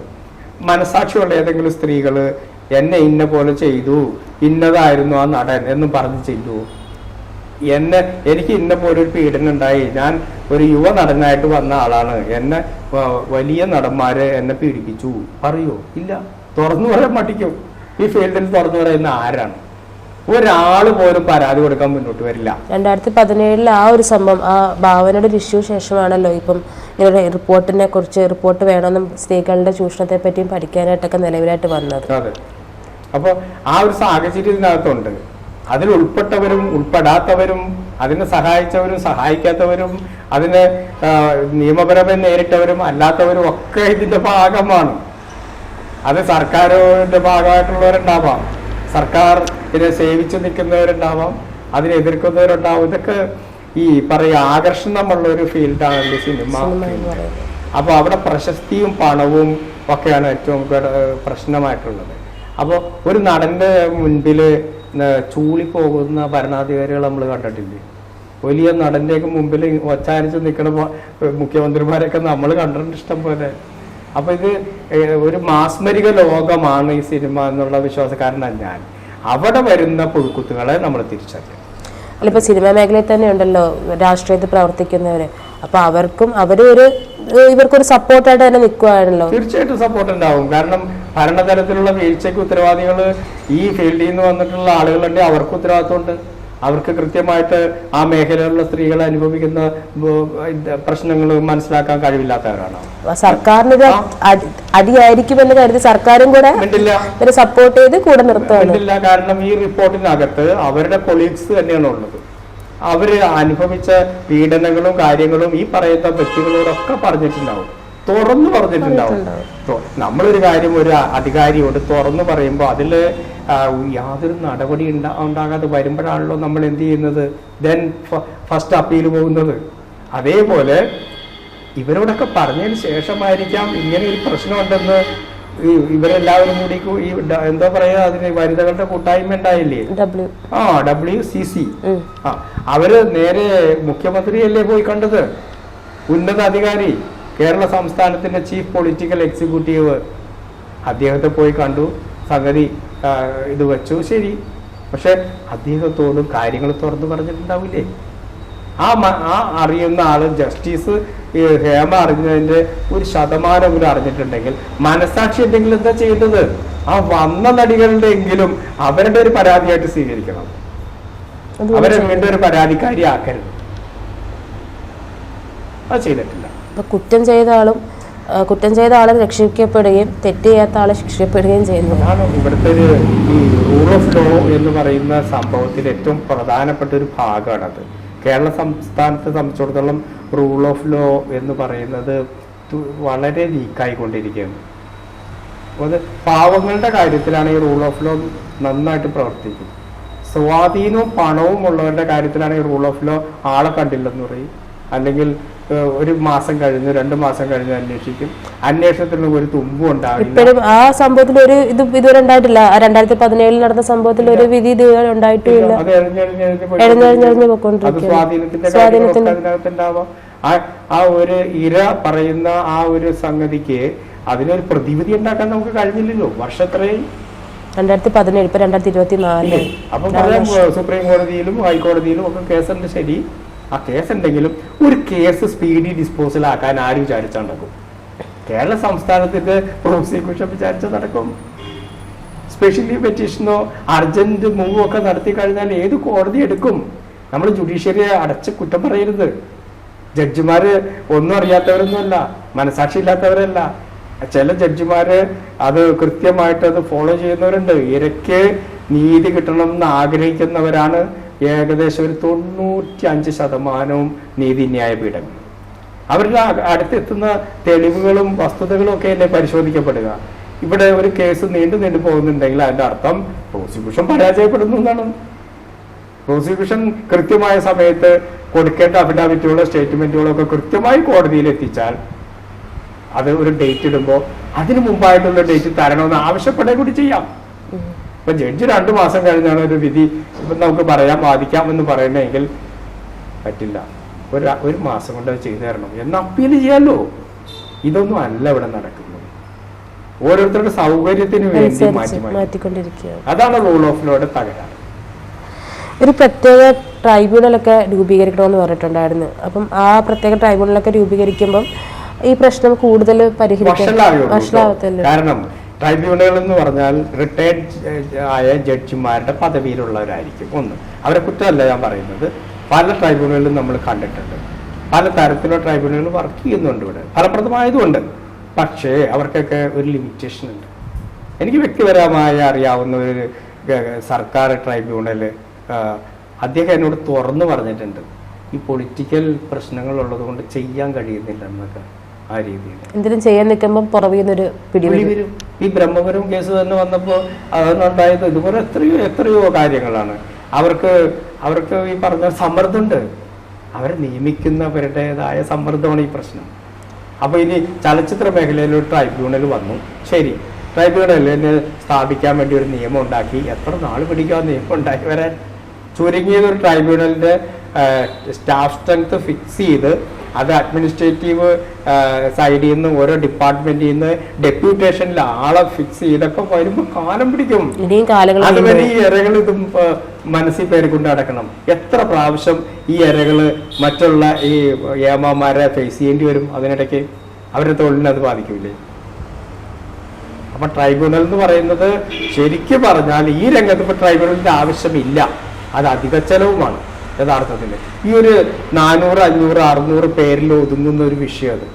മനസാക്ഷിയുള്ള ഏതെങ്കിലും സ്ത്രീകൾ എന്നെ ഇന്ന പോലെ ചെയ്തു ഇന്നതായിരുന്നു ആ നടൻ എന്ന് പറഞ്ഞ് ചെയ്തു. എന്നെ എനിക്ക് ഇന്ന പോലെ ഒരു പീഡനം ഉണ്ടായി. ഞാൻ ഒരു യുവ നടനായിട്ട് വന്ന ആളാണ്. എന്നെ വലിയ നടന്മാരെ എന്നെ പീഡിപ്പിച്ചു. പറയൂ? ഇല്ല. തുറന്നു പറയാൻ മടിക്കും. ഈ ഫീൽഡിൽ തുറന്നു പറയുന്ന ആരാണ്? ഒരാൾ പോലും പരാതി കൊടുക്കാൻ മുന്നോട്ട് വരില്ല. രണ്ടായിരത്തി പതിനേഴിൽ ആ ഒരു സംഭവം ആ ഭാവനയുടെ ഒരു ഇഷ്യൂ ശേഷമാണല്ലോ ഇപ്പം ഇങ്ങനെ റിപ്പോർട്ടിനെ കുറിച്ച് റിപ്പോർട്ട് വേണമെന്നും സ്ത്രീകളുടെ ചൂഷണത്തെ പറ്റിയും പഠിക്കാനായിട്ടൊക്കെ നിലവിലായിട്ട് വന്നത്. അതെ. അപ്പോൾ ആ ഒരു സാഹചര്യം ഇതിനകത്തുണ്ട്. അതിൽ ഉൾപ്പെട്ടവരും ഉൾപ്പെടാത്തവരും അതിനെ സഹായിച്ചവരും സഹായിക്കാത്തവരും അതിനെ നിയമപരമായി നേരിട്ടവരും അല്ലാത്തവരും ഒക്കെ ഇതിന്റെ ഭാഗമാണ്. അത് സർക്കാരിന്റെ ഭാഗമായിട്ടുള്ളവരുണ്ടാവാം. സർക്കാർ ഇതിനെ സേവിച്ചു നിൽക്കുന്നവരുണ്ടാവാം അതിനെ എതിർക്കുന്നവരുണ്ടാവും. ഇതൊക്കെ ഈ പറയുക ആകർഷണമുള്ള ഒരു ഫീൽഡാണ് സിനിമ. അപ്പോൾ അവിടെ പ്രശസ്തിയും പണവും ഒക്കെയാണ് ഏറ്റവും പ്രശ്നമായിട്ടുള്ളത്. അപ്പോൾ ഒരു നടന്റെ മുൻപിൽ ചൂളിപ്പോകുന്ന ഭരണാധികാരികൾ നമ്മൾ കണ്ടിട്ടില്ലേ? വലിയ നടന്റെയൊക്കെ മുമ്പിൽ ഒച്ചാരിച്ച് നിൽക്കുന്ന മുഖ്യമന്ത്രിമാരെയൊക്കെ മുഖ്യമന്ത്രിമാരൊക്കെ നമ്മൾ കണ്ടിട്ടുണ്ട് ഇഷ്ടം പോലെ. അപ്പൊ ഇത് ഒരു മാസ്മരിക ലോകമാണ് ഈ സിനിമ എന്നുള്ള വിശ്വാസക്കാരനാണ് ഞാൻ. അവിടെ വരുന്ന പുഴുക്കുത്തുകളെ നമ്മൾ തിരിച്ചറിയണം. അല്ല ഇപ്പൊ സിനിമാ മേഖലയിൽ തന്നെ ഉണ്ടല്ലോ രാഷ്ട്രീയത്തിൽ പ്രവർത്തിക്കുന്നവര്. അപ്പൊ അവർക്കും അവർ ഒരു ഇവർക്കൊരു സപ്പോർട്ടായിട്ട് തന്നെ നിൽക്കുവാണല്ലോ തീർച്ചയായിട്ടും സപ്പോർട്ട് ഉണ്ടാവും. കാരണം ഭരണതലത്തിലുള്ള വീഴ്ചയ്ക്ക് ഉത്തരവാദികൾ ഈ ഫീൽഡിൽ നിന്ന് വന്നിട്ടുള്ള ആളുകളുണ്ട് അവർക്ക് ഉത്തരവാദിത്വമുണ്ട്. അവർക്ക് കൃത്യമായിട്ട് ആ മേഖലയിലുള്ള സ്ത്രീകൾ അനുഭവിക്കുന്ന പ്രശ്നങ്ങൾ മനസ്സിലാക്കാൻ കഴിവില്ലാത്തവരാണ്. സർക്കാരിന് അടിയായിരിക്കും അടി- അടിയായിരിക്കുമെന്ന് കരുതി സർക്കാരും കൂടെ ഇവരെ സപ്പോർട്ട് ചെയ്ത് കൂടെ നിർത്തുന്നില്ല കാരണം ഈ റിപ്പോർട്ടിനകത്ത് അവരുടെ കൊളീഗ്സ് തന്നെയാണ് ഉള്ളത്. അവർ അനുഭവിച്ച പീഡനങ്ങളും കാര്യങ്ങളും ഈ പറയുന്ന വ്യക്തികളോടൊക്കെ പറഞ്ഞിട്ടുണ്ടാവും. തുറന്നു പറഞ്ഞിട്ടുണ്ടാവും. നമ്മളൊരു കാര്യം ഒരു അധികാരിയോട് തുറന്നു പറയുമ്പോൾ അതിൽ യാതൊരു നടപടി ഉണ്ടാ ഉണ്ടാകാതെ വരുമ്പോഴാണല്ലോ നമ്മൾ എന്ത് ചെയ്യുന്നത്? ദെൻ ഫസ്റ്റ് അപ്പീൽ പോകുന്നത്. അതേപോലെ ഇവരോടൊക്കെ പറഞ്ഞതിന് ശേഷമായിരിക്കാം ഇങ്ങനെ ഒരു പ്രശ്നമുണ്ടെന്ന് ഇവരെല്ലാവരും കൂടി ഈ എന്താ പറയാ അതിന് വനിതകളുടെ കൂട്ടായ്മ ഉണ്ടായില്ലേ? ആ ഡബ്ല്യു സി സി ആ അവർ നേരെ മുഖ്യമന്ത്രിയല്ലേ പോയി കണ്ടത്? ഉന്നത അധികാരി. കേരള സംസ്ഥാനത്തിന്റെ ചീഫ് പൊളിറ്റിക്കൽ എക്സിക്യൂട്ടീവ് അദ്ദേഹത്തെ പോയി കണ്ടു സംഗതി ഇത് വെച്ചു. ശരി. പക്ഷെ അദ്ദേഹത്തോടും കാര്യങ്ങൾ തുറന്നു പറഞ്ഞിട്ടുണ്ടാവില്ലേ? ആ ആ അറിയുന്ന ആൾ ജസ്റ്റിസ് ഹേമ അറിഞ്ഞതിന്റെ ഒരു ശതമാനം പോലും അറിഞ്ഞിട്ടുണ്ടെങ്കിൽ മനസാക്ഷി എന്തെങ്കിലും എന്താ ചെയ്യേണ്ടത് ആ വന്ന നടികളുടെ എങ്കിലും അവരുടെ ഒരു പരാതിയായിട്ട് സ്വീകരിക്കണം. അവരെ വീണ്ടും ഒരു പരാതിക്കാരി ആക്കരുത് അത് ചെയ്തിട്ടില്ല. അപ്പൊ കുറ്റം ചെയ്ത ആളും കുറ്റം ചെയ്ത ആളെ രക്ഷിക്കപ്പെടുകയും തെറ്റ് ചെയ്യാത്ത ആളെ ശിക്ഷിക്കപ്പെടുകയും ചെയ്യുന്നു. ഇവിടുത്തെ ഒരു ഈ റൂൾ ഓഫ് ലോ എന്ന് പറയുന്ന സംഭവത്തിൽ ഏറ്റവും പ്രധാനപ്പെട്ട ഒരു ഭാഗമാണ് അത്. കേരള സംസ്ഥാനത്തെ സംബന്ധിച്ചിടത്തോളം റൂൾ ഓഫ് ലോ എന്ന് പറയുന്നത് വളരെ വീക്കായിക്കൊണ്ടിരിക്കുകയാണ് അത് പാവങ്ങളുടെ കാര്യത്തിലാണ് ഈ റൂൾ ഓഫ് ലോ നന്നായിട്ട് പ്രവർത്തിക്കുന്നത്. സ്വാധീനവും പണവും ഉള്ളവരുടെ കാര്യത്തിലാണ് ഈ റൂൾ ഓഫ് ലോ ആളെ കണ്ടില്ലെന്ന് പറയും. അല്ലെങ്കിൽ ഒരു മാസം കഴിഞ്ഞു രണ്ട് മാസം കഴിഞ്ഞു അന്വേഷിക്കും. അന്വേഷണത്തിന് ഒരു തുമ്പും ഉണ്ടാവില്ല. ഇപ്പോഴും ആ സംഭവത്തിൽ ഒരു ഇത് ഇതുവരെ ഉണ്ടായിട്ടില്ല. രണ്ടായിരത്തി പതിനേഴിൽ നടന്ന സംഭവത്തിൽ ഒരു വിധി ഇതുവരെ ഉണ്ടായിട്ടില്ല. സ്വാധീനത്തിന്റെ അതിനകത്തുണ്ടാവാം. ആ ആ ഒരു ഇര പറയുന്ന ആ ഒരു സംഗതിക്ക് അതിനൊരു പ്രതിവിധി ഉണ്ടാക്കാൻ നമുക്ക് കഴിഞ്ഞില്ലല്ലോ. വർഷത്രയും. രണ്ടായിരത്തി പതിനേഴ് ഇപ്പൊ രണ്ടായിരത്തി ഇരുപത്തി നാല് അപ്പൊ സുപ്രീം കോടതിയിലും ഹൈക്കോടതിയിലും ഒക്കെ കേസുണ്ട് ശരി. ആ കേസുണ്ടെങ്കിലും ഒരു കേസ് സ്പീഡി ഡിസ്പോസൽ ആക്കാൻ ആര് വിചാരിച്ചാൽ നടക്കും? കേരള സംസ്ഥാനത്തിന്റെ പ്രോസിക്യൂഷൻ വിചാരിച്ചാൽ നടക്കും. സ്പെഷ്യലി പെറ്റീഷനോ അർജന്റ് മൂവോ ഒക്കെ നടത്തി കഴിഞ്ഞാൽ ഏത് കോടതി എടുക്കും? നമ്മൾ ജുഡീഷ്യറിയെ അടച്ച് കുറ്റം പറയരുത്. ജഡ്ജിമാര് ഒന്നും അറിയാത്തവരൊന്നുമല്ല മനസാക്ഷി ഇല്ലാത്തവരല്ല. ചില ജഡ്ജിമാര് അത് കൃത്യമായിട്ട് അത് ഫോളോ ചെയ്യുന്നവരുണ്ട്. ഇരയ്ക്ക് നീതി കിട്ടണം എന്ന് ആഗ്രഹിക്കുന്നവരാണ് ഏകദേശം ഒരു തൊണ്ണൂറ്റി അഞ്ച് ശതമാനവും നീതിന്യായ പീഠങ്ങൾ. അവരുടെ അടുത്തെത്തുന്ന തെളിവുകളും വസ്തുതകളും ഒക്കെ അല്ലേ പരിശോധിക്കപ്പെടുക. ഇവിടെ ഒരു കേസ് നീണ്ടു നീണ്ടു പോകുന്നുണ്ടെങ്കിൽ അതിന്റെ അർത്ഥം പ്രോസിക്യൂഷൻ പരാജയപ്പെടുന്നു എന്നാണ്. പ്രോസിക്യൂഷൻ കൃത്യമായ സമയത്ത് കൊടുക്കേണ്ട അഫിഡാവിറ്റുകളോ സ്റ്റേറ്റ്മെന്റുകളോ ഒക്കെ കൃത്യമായി കോടതിയിൽ എത്തിച്ചാൽ അത് ഒരു ഡേറ്റ് ഇടുമ്പോൾ അതിനു മുമ്പായിട്ടുള്ള ഡേറ്റ് തരണമെന്ന് ആവശ്യപ്പെടുക കൂടി ചെയ്യാം. ഇപ്പൊ ജഡ്ജ് രണ്ടു മാസം കഴിഞ്ഞാണ് ഒരു വിധി ഇപ്പൊ നമുക്ക് പറയാം എന്ന് പറയണമെങ്കിൽ പറ്റില്ല. ഒരു ഒരു മാസം കൊണ്ട് അത് ചെയ്തു തരണം. എന്ന് അപ്പീൽ ചെയ്യാമല്ലോ ഇതൊന്നും അല്ല ഇവിടെ നടക്കുന്നത്. ഓരോരുത്തരുടെ സൗകര്യത്തിന് വേണ്ടി മാറ്റി അതാണ് റൂൾ ഓഫ് ലോയുടെ തകരാറ്. ഒരു പ്രത്യേക ട്രൈബ്യൂണലൊക്കെ രൂപീകരിക്കണമെന്ന് പറഞ്ഞിട്ടുണ്ടായിരുന്നു. അപ്പം ആ പ്രത്യേക ട്രൈബ്യൂണലൊക്കെ രൂപീകരിക്കുമ്പം ഈ പ്രശ്നം കൂടുതൽ പരിഹരിക്കാൻ കാരണം ട്രൈബ്യൂണലുകൾ എന്ന് പറഞ്ഞാൽ റിട്ടയർഡ് ആയ ജഡ്ജിമാരുടെ പദവിയിലുള്ളവരായിരിക്കും ഒന്ന്. അവരെ കുറ്റമല്ല ഞാൻ പറയുന്നത്. പല ട്രൈബ്യൂണലുകളും നമ്മൾ കണ്ടിട്ടുണ്ട്. പല തരത്തിലുള്ള ട്രൈബ്യൂണലുകൾ വർക്ക് ചെയ്യുന്നുണ്ട് ഇവിടെ. ഫലപ്രദമായതുകൊണ്ട് പക്ഷേ അവർക്കൊക്കെ ഒരു ലിമിറ്റേഷൻ ഉണ്ട്. എനിക്ക് വ്യക്തിപരമായി അറിയാവുന്ന ഒരു സർക്കാർ ട്രൈബ്യൂണൽ അദ്ദേഹം എന്നോട് തുറന്നു പറഞ്ഞിട്ടുണ്ട്. ഈ പൊളിറ്റിക്കൽ പ്രശ്നങ്ങളുള്ളത് കൊണ്ട് ചെയ്യാൻ കഴിയുന്നില്ല എന്നൊക്കെ. ആ രീതിയിൽ. എന്തെങ്കിലും ചെയ്യാൻ നിൽക്കുമ്പോൾ പുറകിൽ നിന്നൊരു പിടി വരും. ഈ ബ്രഹ്മപുരം കേസ് തന്നെ വന്നപ്പോൾ അതൊന്നുണ്ടായത് ഇതുപോലെ എത്രയോ എത്രയോ കാര്യങ്ങളാണ്. അവർക്ക് അവർക്ക് ഈ പറഞ്ഞ സമ്മർദ്ദമുണ്ട്. അവരെ നിയമിക്കുന്നവരുടേതായ സമ്മർദ്ദമാണ് ഈ പ്രശ്നം. അപ്പൊ ഇനി ചലച്ചിത്ര മേഖലയിൽ ഒരു ട്രൈബ്യൂണൽ വന്നു. ശരി. ട്രൈബ്യൂണലിന് സ്ഥാപിക്കാൻ വേണ്ടി ഒരു നിയമം ഉണ്ടാക്കി. എത്ര നാൾ പിടിക്കാൻ നിയമം ഉണ്ടാക്കി വരാൻ? ചുരുങ്ങിയത് ഒരു ട്രൈബ്യൂണലിന്റെ സ്റ്റാഫ് സ്ട്രെങ്ത് ഫിക്സ് ചെയ്ത് അത് അഡ്മിനിസ്ട്രേറ്റീവ് സൈഡിൽ നിന്ന് ഓരോ ഡിപ്പാർട്ട്മെന്റിൽ നിന്ന് ഡെപ്യൂട്ടേഷനിൽ ആളെ ഫിക്സ് ചെയ്തൊക്കെ വരുമ്പോൾ കാലം പിടിക്കും. അതുവരെ ഈ ഇരകൾ ഇതും മനസ്സിൽ പേരിക്കൊണ്ട് നടക്കണം. എത്ര പ്രാവശ്യം ഈ ഇരകൾ മറ്റുള്ള ഈ ഏമാമാരെ ഫേസ് ചെയ്യേണ്ടി വരും അതിനിടയ്ക്ക്? അവരുടെ തൊഴിലിനെ അത് ബാധിക്കൂലേ? അപ്പൊ ട്രൈബ്യൂണൽ എന്ന് പറയുന്നത് ശരിക്കും പറഞ്ഞാൽ ഈ രംഗത്ത് ഇപ്പൊ ട്രൈബ്യൂണലിന്റെ ആവശ്യമില്ല. അത് അധിക ചെലവുമാണ്. യഥാർത്ഥത്തിൽ. ഈ ഒരു നാനൂറ് അഞ്ഞൂറ് അറുന്നൂറ് പേരിൽ ഒതുങ്ങുന്ന ഒരു വിഷയം അത്.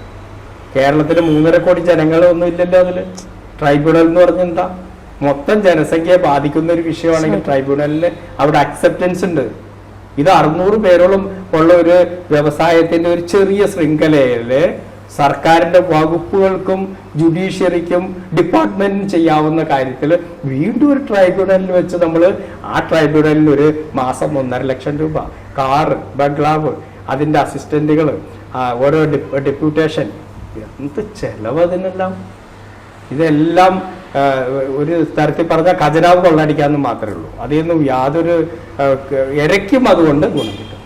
കേരളത്തിലെ മൂന്നര കോടി ജനങ്ങളൊന്നും ഇല്ലല്ലോ അതിൽ ട്രൈബ്യൂണൽ എന്ന് പറഞ്ഞാൽ എന്താ? മൊത്തം ജനസംഖ്യയെ ബാധിക്കുന്ന ഒരു വിഷയമാണെങ്കിൽ ട്രൈബ്യൂണലിന് അവിടെ അക്സെപ്റ്റൻസ് ഉണ്ട്. ഇത് അറുന്നൂറ് പേരോളം ഉള്ള ഒരു വ്യവസായത്തിന്റെ ഒരു ചെറിയ ശൃംഖലയിൽ സർക്കാരിന്റെ വകുപ്പുകൾക്കും ജുഡീഷ്യറിക്കും ഡിപ്പാർട്ട്മെന്റിനും ചെയ്യാവുന്ന കാര്യത്തിൽ വീണ്ടും ഒരു ട്രൈബ്യൂണലിൽ വെച്ച് നമ്മൾ ആ ട്രൈബ്യൂണലിൽ ഒരു മാസം ഒന്നര ലക്ഷം രൂപ കാറ് ബംഗ്ലാവ് അതിന്റെ അസിസ്റ്റന്റുകൾ ഓരോ ഡെപ്യൂട്ടേഷൻ എന്ത് ചെലവ് അതിനെല്ലാം? ഇതെല്ലാം ഒരു തരത്തിൽ പറഞ്ഞ ഖജനാവ് കൊള്ളടിക്കാന്ന് മാത്രമേ ഉള്ളൂ. അതിൽ നിന്നും യാതൊരു ഇരയ്ക്കും അതുകൊണ്ട് ഗുണം കിട്ടും.